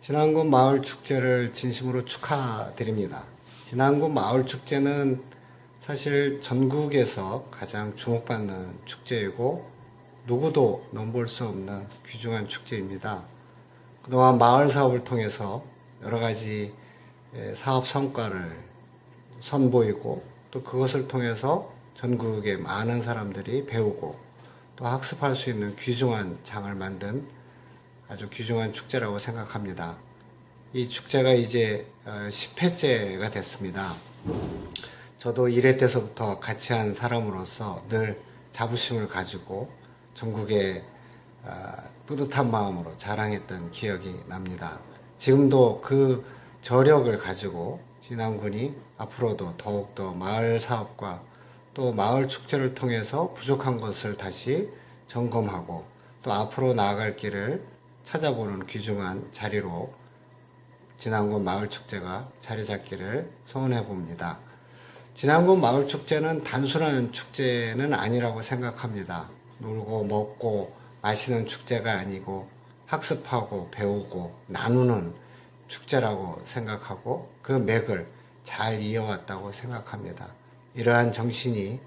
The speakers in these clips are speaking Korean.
진안군 마을 축제를 진심으로 축하드립니다. 진안군 마을 축제는 사실 전국에서 가장 주목받는 축제이고 누구도 넘볼 수 없는 귀중한 축제입니다. 그동안 마을 사업을 통해서 여러 가지 예, 사업 성과를 선보이고 또 그것을 통해서 전국의 많은 사람들이 배우고 또 학습할 수 있는 귀중한 장을 만든 아주 귀중한 축제라고 생각합니다. 이 축제가 이제 10회째가 됐습니다. 저도 1회 때서부터 같이 한 사람으로서 늘 자부심을 가지고 전국에 아, 뿌듯한 마음으로 자랑했던 기억이 납니다. 지금도 그 저력을 가지고 진안군이 앞으로도 더욱더 마을 사업과 또 마을 축제를 통해서 부족한 것을 다시 점검하고 또 앞으로 나아갈 길을 찾아보는 귀중한 자리로 진안군 마을 축제가 자리 잡기를 소원해 봅니다. 진안군 마을 축제는 단순한 축제는 아니라고 생각합니다. 놀고 먹고 마시는 축제가 아니고 학습하고 배우고 나누는 축제라고 생각하고 그 맥을 잘 이어왔다고 생각합니다. 이러한 정신이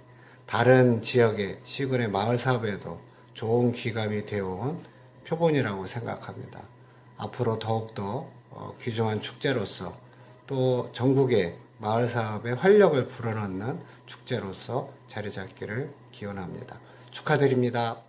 다른 지역의 시군의 마을 사업에도 좋은 귀감이 되어온 표본이라고 생각합니다. 앞으로 더욱더 어, 귀중한 축제로서 또 전국의 마을 사업에 활력을 불어넣는 축제로서 자리 잡기를 기원합니다. 축하드립니다.